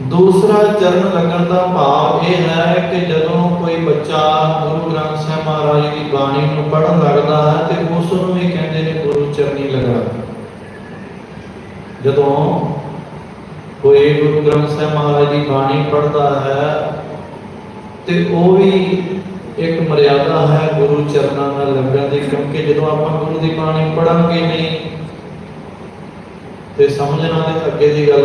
ਦੂਸਰਾ ਚਰਨ ਲੱਗਣ ਦਾ ਭਾਵ ਇਹ ਹੈ ਕਿ ਜਦੋਂ ਕੋਈ ਬੱਚਾ ਗੁਰੂ ਗ੍ਰੰਥ ਸਾਹਿਬ ਮਹਾਰਾਜ ਦੀ ਬਾਣੀ ਨੂੰ ਪੜ੍ਹਨ ਲੱਗਦਾ ਹੈ ਤੇ ਉਸ ਨੂੰ ਵੀ ਕਹਿੰਦੇ ਨੇ ਗੁਰੂ ਚਰਨੀ ਲੱਗਣਾ ਜਦੋਂ ਕੋਈ ਗੁਰੂ ਗ੍ਰੰਥ ਸਾਹਿਬ ਮਹਾਰਾਜ ਦੀ ਬਾਣੀ ਪੜ੍ਹਦਾ ਹੈ ਤੇ ਉਹ ਵੀ ਇੱਕ ਮਰਿਆਦਾ ਹੈ ਗੁਰੂ ਚਰਨਾਂ ਨਾਲ ਲੱਗਣ ਦੀ ਕਿਉਂਕਿ ਜਦੋਂ ਆਪਾਂ ਗੁਰੂ ਦੀ ਬਾਣੀ ਪੜਾਂਗੇ ਨਹੀਂ, ਤੇ ਸਮਝਣਾ ਦੇ ਅੱਗੇ ਦੀ ਗੱਲ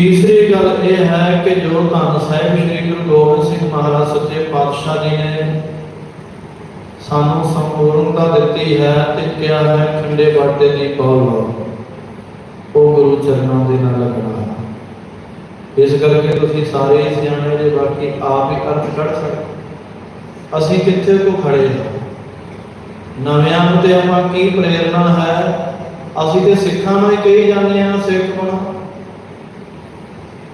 ਤੀਸਰੀ ਗੱਲ ਇਹ ਹੈ ਕਿ ਜੋ ਧੰਨ ਸਾਹਿਬ ਸ੍ਰੀ ਗੁਰੂ ਗੋਬਿੰਦ ਸਿੰਘ ਮਹਾਰਾਜ ਸੱਚੇ ਪਾਤਸ਼ਾਹ ਜੀ ਨੇ ਸਾਨੂੰ ਸੰਪੂਰਨਤਾ ਦਿੱਤੀ ਹੈ ਤੇ ਕਿਹਾ ਹੈ, ਖੰਡੇ ਬਾਟੇ ਦੀ ਪੌਲ ਉਹ ਗੁਰੂ ਚਰਨਾਂ ਦੇ ਨਾਲ ਲੱਗਣਾ ਇਸ ਕਰਕੇ ਤੁਸੀਂ ਸਾਰੇ ਸਿਆਣੇ ਜੇ ਬਾਕੀ ਆਪ ਹੀ ਅਰਥ ਕੱਢ ਸਕਦੇ। ਅਸੀਂ ਕਿੱਥੇ ਕੋ ਖੜੇ ਹਾਂ? ਨਵਿਆਂ ਨੂੰ ਤੇ ਆਪਾਂ ਕੀ ਪ੍ਰੇਰਣਾ ਹੈ? ਅਸੀਂ ਤੇ ਸਿੱਖਾਂ ਨੂੰ ਹੀ ਕਹੀ ਜਾਂਦੇ ਹਾਂ, ਸਿੱਖ ਬਣੋ।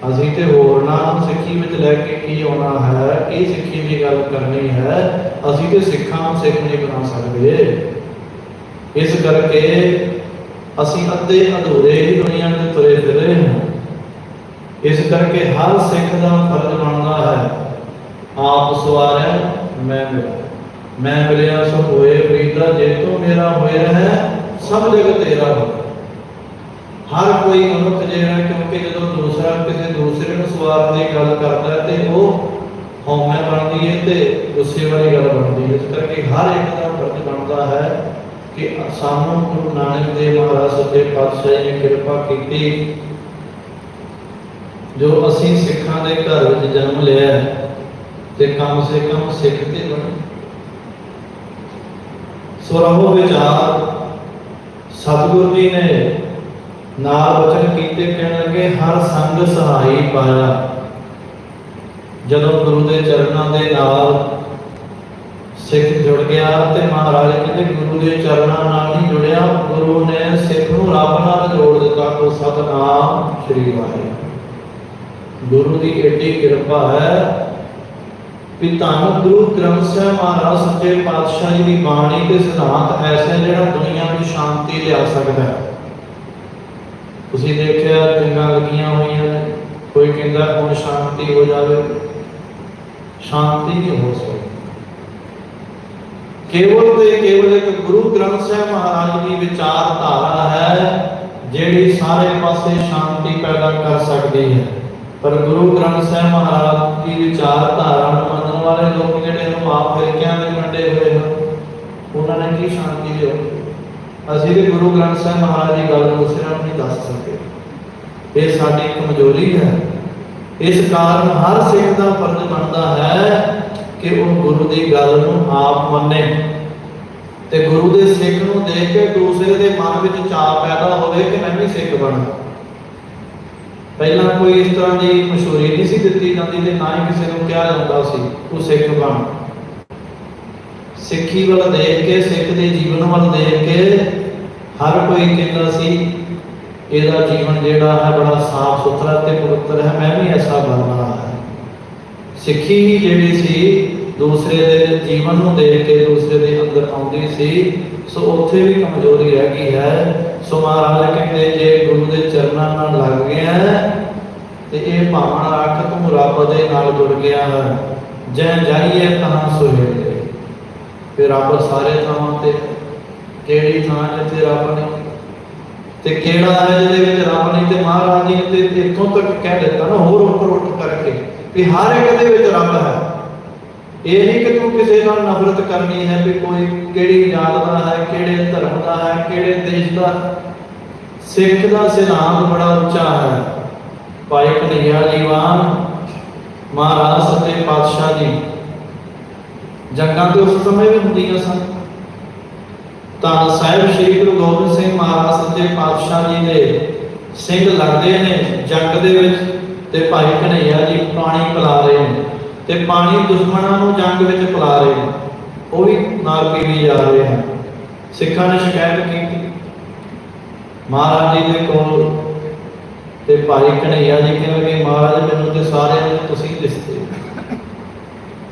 ਅਸੀਂ ਤੇ ਹੋਰਨਾਂ ਨੂੰ ਸਿੱਖੀ ਵਿੱਚ ਲੈ ਕੇ ਕੀ ਆਉਣਾ ਹੈ, ਇਹ ਸਿੱਖੀ ਦੀ ਗੱਲ ਕਰਨੀ ਹੈ, ਅਸੀਂ ਤੇ ਸਿੱਖਾਂ ਨੂੰ ਸਿੱਖ ਨਹੀਂ ਬਣਾ ਸਕਦੇ। ਇਸ ਕਰਕੇ ਅਸੀਂ ਅੱਧੇ ਅਧੂਰੇ ਹੀ ਦੁਨੀਆ ਤੇ ਤੁਰੇ ਫਿਰ ਹਾਂ। ਇਸ ਕਰਕੇ ਹਰ ਸਿੱਖ ਦਾ ਫਰਜ਼ ਬਣਦਾ ਹੈ, ਆਪ ਸਵਾਰਿਆ ਮੈਂ ਮਿਲਿਆ ਮੈਂ ਮਿਲਿਆ ਸੋ ਹੋਏ ਪ੍ਰੀਤਾ, ਜੇ ਤੂੰ ਮੇਰਾ ਹੋਇਆ ਹੈ, ਸਭ ਜਗ ਤੇਰਾ ਹੋਇਆ। ਕੋਈ ਮਨੁੱਖ ਜਿਹੜਾ ਕਿਉਂਕਿ ਜਦੋਂ ਦੂਸਰਾ ਕਿਸੇ ਦੂਸਰੇ ਨੂੰ ਸਵਾਰਨ ਦੀ ਗੱਲ ਕਰਦਾ ਤੇ ਉਹ ਹਉਮੈ ਬਣਦੀ ਹੈ ਤੇ ਗੁੱਸੇ ਵਾਲੀ ਗੱਲ ਬਣਦੀ ਹੈ। ਇਸ ਕਰਕੇ ਹਰ ਇੱਕ ਦਾ ਫਰਜ਼ ਬਣਦਾ ਹੈ ਕਿ ਸਾਨੂੰ ਗੁਰੂ ਨਾਨਕ ਦੇਵ ਮਹਾਰਾਜ ਸੱਚੇ ਪਾਤਸ਼ਾਹ ਜੀ ਨੇ ਕਿਰਪਾ ਕੀਤੀ, ਜੋ ਅਸੀਂ ਸਿੱਖਾਂ ਦੇ ਘਰ ਵਿੱਚ ਜਨਮ ਲਿਆ ਤੇ ਕਮ ਸੇ ਕਮ ਸਿੱਖ ਤੇ ਬਣੇ। ਸੋ ਰਹੋ ਵਿਚਾਰ, ਸਤਿਗੁਰੂ ਜੀ ਨੇ ਨਾਲ ਵਚਨ ਕੀਤੇ ਕਹਿਣ ਲੱਗੇ, ਹਰ ਸੰਗ ਸਹਾਈ ਪਾਇਆ। ਜਦੋਂ ਗੁਰੂ ਦੇ ਚਰਨਾਂ ਦੇ ਨਾਲ ਸਿੱਖ ਜੁੜ ਗਿਆ ਤੇ ਮਹਾਰਾਜ ਕਹਿੰਦੇ, ਗੁਰੂ ਦੇ ਚਰਨਾਂ ਨਾਲ ਨਹੀਂ ਜੁੜਿਆ, ਗੁਰੂ ਨੇ ਸਿੱਖ ਨੂੰ ਰੱਬ ਨਾਲ ਜੋੜ ਦਿੱਤਾ ਕੋ ਸਤਨਾਮ ਸ੍ਰੀ ਵਾਹਿਗੁਰੂ। ਗੁਰੂ ਦੀ ਏਡੀ ਕਿਰਪਾ ਹੈ ਕਿ ਧੰਨ ਗੁਰੂ ਗ੍ਰੰਥ ਸਾਹਿਬ ਮਹਾਰਾਜ ਸੱਚੇ ਪਾਤਸ਼ਾਹ ਜੀ ਦੀ ਬਾਣੀ ਤੇ ਸਿਧਾਂਤ ਐਸਾ ਜਿਹੜਾ ਦੁਨੀਆ ਨੂੰ ਸ਼ਾਂਤੀ ਲਿਆ ਸਕਦਾ ਹੈ। ਤੁਸੀਂ ਦੇਖਿਆ ਜੰਗਾਂ ਲੱਗੀਆਂ ਹੋਈਆਂ ਨੇ, ਕੋਈ ਕਹਿੰਦਾ ਹੁਣ ਸ਼ਾਂਤੀ ਹੋ ਜਾਵੇ? ਸ਼ਾਂਤੀ ਨਹੀਂ ਹੋ ਸਕਦੀ। ਕੇਵਲ ਤੇ ਕੇਵਲ ਇੱਕ ਗੁਰੂ ਗ੍ਰੰਥ ਸਾਹਿਬ ਮਹਾਰਾਜ ਦੀ ਵਿਚਾਰਧਾਰਾ ਹੈ, ਜਿਹੜੀ ਸਾਰੇ ਪਾਸੇ ਸ਼ਾਂਤੀ ਪੈਦਾ ਕਰ ਸਕਦੀ ਹੈ। ਪਰ ਗੁਰੂ ਗ੍ਰੰਥ ਸਾਹਿਬ ਮਹਾਰਾਜ ਦੀ ਵਿਚਾਰਧਾਰਾ ਨੂੰ ਮੰਨਣ ਵਾਲੇ ਲੋਕ ਜਿਹੜੇ ਹਨ ਆਪ ਫਿਰਕਿਆਂ ਦੇ ਮੰਡੇ ਹੋਏ ਹਨ। ਉਹਨਾਂ ਨੇ ਕੀ ਸ਼ਾਂਤੀ ਦਿਓ ਅਸੀਂ ਵੀ ਗੁਰੂ ਗ੍ਰੰਥ ਸਾਹਿਬ ਮਹਾਰਾਜ ਦੀ ਗੱਲ ਦੂਸਰਿਆਂ ਨੂੰ ਦੱਸ ਸਕਦੇ ਇਹ ਸਾਡੀ ਕਮਜ਼ੋਰੀ ਹੈ। ਇਸ ਕਾਰਨ ਹਰ ਸਿੱਖ ਦਾ ਫਰਜ਼ ਬਣਦਾ ਹੈ ਕਿ ਉਹ ਗੁਰੂ ਦੀ ਗੱਲ ਨੂੰ ਆਪ ਮੰਨੇ ਤੇ ਗੁਰੂ ਦੇ ਸਿੱਖ ਨੂੰ ਦੇਖ ਕੇ ਦੂਸਰੇ ਦੇ ਮਨ ਵਿੱਚ ਚਾਅ ਪੈਦਾ ਹੋਵੇ ਕਿ ਮੈਂ ਵੀ ਸਿੱਖ ਬਣਾ। ਪਹਿਲਾਂ ਕੋਈ ਇਸ ਤਰ੍ਹਾਂ ਦੀ ਮਸ਼ਹੂਰੀ ਨਹੀਂ ਸੀ ਦਿੱਤੀ ਜਾਂਦੀ ਤੇ ਨਾ ਹੀ ਕਿਸੇ ਨੂੰ ਕਿਹਾ ਜਾਂਦਾ ਸੀ ਉਹ ਸਿੱਖ ਬਣ। ਸਿੱਖੀ ਵੱਲ ਦੇਖ ਕੇ, ਸਿੱਖ ਦੇ ਜੀਵਨ ਵੱਲ ਦੇਖ ਕੇ ਹਰ ਕੋਈ ਕਹਿੰਦਾ ਸੀ ਇਹਦਾ ਜੀਵਨ ਜਿਹੜਾ ਹੈ ਬੜਾ ਸਾਫ਼ ਸੁਥਰਾ ਤੇ ਪਵਿੱਤਰ ਹੈ, ਮੈਂ ਵੀ ਐਸਾ ਬਣਨਾ ਹੈ। ਸਿੱਖੀ ਹੀ ਜਿਹੜੀ ਸੀ, ਦੂਸਰੇ ਦੇ ਜੀਵਨ ਨੂੰ ਦੇਖ ਕੇ ਦੂਸਰੇ ਦੇ ਅੰਦਰ ਆਉਂਦੀ ਸੀ, ਸੋ ਉੱਥੇ ਵੀ ਕਮਜ਼ੋਰੀ ਰਹਿ ਗਈ ਹੈ। ਸੋ ਮਹਾਰਾਜ ਕਹਿੰਦੇ, ਜੇ ਗੁਰੂ ਦੇ ਚਰਨਾਂ ਨਾਲ ਲੱਗ ਗਿਆ ਤੇ ਇਹ ਭਾਵਨ ਰੱਖ ਤੂੰ ਰੱਬ ਦੇ ਨਾਲ ਜੁੜ ਗਿਆ ਹੈ। ਜੈ ਜਾਈਏ ਤਹਾਂ ਸੁਹੇਲੇ ਫਿਰ ਰੱਬ ਸਾਰੇ ਥਾਵਾਂ ਤੇ ਕਿਹੜੀ ਥਾਂ ਜਿੱਥੇ ਰੱਬ ਨੇ ਤੇ ਕਿਹੜਾ ਹੈ ਜਿਹਦੇ ਵਿੱਚ ਰੱਬ ਨਹੀਂ ਤੇ ਮਹਾਰਾਜ ਨੇ ਤੇ ਇੱਥੋਂ ਤੱਕ ਕਹਿ ਦਿੱਤਾ ਨਾ, ਹੋਰ ਉੱਪਰ ਉੱਠ ਕਰਕੇ ਵੀ ਹਰ ਇੱਕ ਦੇ ਵਿੱਚ ਰੱਬ ਹੈ। ਇਹ ਨਹੀਂ ਕਿ ਤੂੰ ਕਿਸੇ ਨਾਲ ਨਫ਼ਰਤ ਕਰਨੀ ਹੈ ਵੀ ਕੋਈ ਕਿਹੜੀ ਜਾਤ ਦਾ ਹੈ, ਕਿਹੜੇ ਧਰਮ ਦਾ ਹੈ, ਕਿਹੜੇ ਦੇਸ਼ ਦਾ। ਸਿੱਖ ਦਾ ਸਿਧਾਂਤ ਬੜਾ ਉੱਚਾ ਹੈ। ਭਾਈ ਕਨਈਆ ਜੀਵਾਨ ਮਹਾਰਾਜ ਸੱਚੇ ਪਾਤਸ਼ਾਹ ਜੀ, ਜੰਗਾਂ ਤੇ ਉਸ ਸਮੇਂ ਵੀ ਹੁੰਦੀਆਂ ਸਨ। ਤਾਂ ਸਾਹਿਬ ਸ੍ਰੀ ਗੁਰੂ ਗੋਬਿੰਦ ਸਿੰਘ ਮਹਾਰਾਜ ਸੱਚੇ ਪਾਤਸ਼ਾਹ ਜੀ ਦੇ ਸਿੰਘ ਲੜਦੇ ਨੇ, ਜੰਗ ਦੇ ਵਿੱਚ, ਤੇ ਭਾਈ ਕਨਈਆ ਜੀ ਪਾਣੀ ਪਿਲਾ ਰਹੇ ਨੇ, ਤੇ ਪਾਣੀ ਦੁਸ਼ਮਣਾਂ ਨੂੰ ਜੰਗ ਵਿੱਚ ਪਿਲਾ ਰਹੇ ਨੇ, ਉਹ ਵੀ ਨਾਲ ਪੀਵੀ ਜਾ ਰਹੇ ਹਨ ਸਿੱਖਾਂ ਨੇ ਸ਼ਿਕਾਇਤ ਕੀਤੀ। ਮਹਾਰਾਜ ਜੀ ਦੇ ਕੋਲ ਤੇ ਭਾਈ ਕਨਈਆ ਜੀ ਕਹਿੰਦੇ ਮਹਾਰਾਜ, ਮੈਨੂੰ ਤੇ ਸਾਰਿਆਂ ਨੂੰ ਤੁਸੀਂ ਦਿਸਦੇ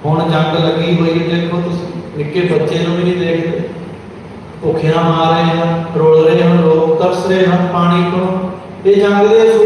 ਹੁਣ ਜੰਗ ਲੱਗੀ ਹੋਈ ਦੇਖੋ ਤੁਸੀਂ। ਨਿੱਕੇ ਬੱਚੇ ਨੂੰ ਵੀ ਨਹੀਂ ਦੇਖਦੇ। ਭੁੱਖਿਆਂ ਮਾਰ ਰਹੇ ਹਨ, ਰੋਲ ਰਹੇ ਹਨ, ਲੋਕ ਤਰਸ ਰਹੇ ਹਨ ਪਾਣੀ ਤੋਂ ਇਹ ਜੰਗ ਦੇ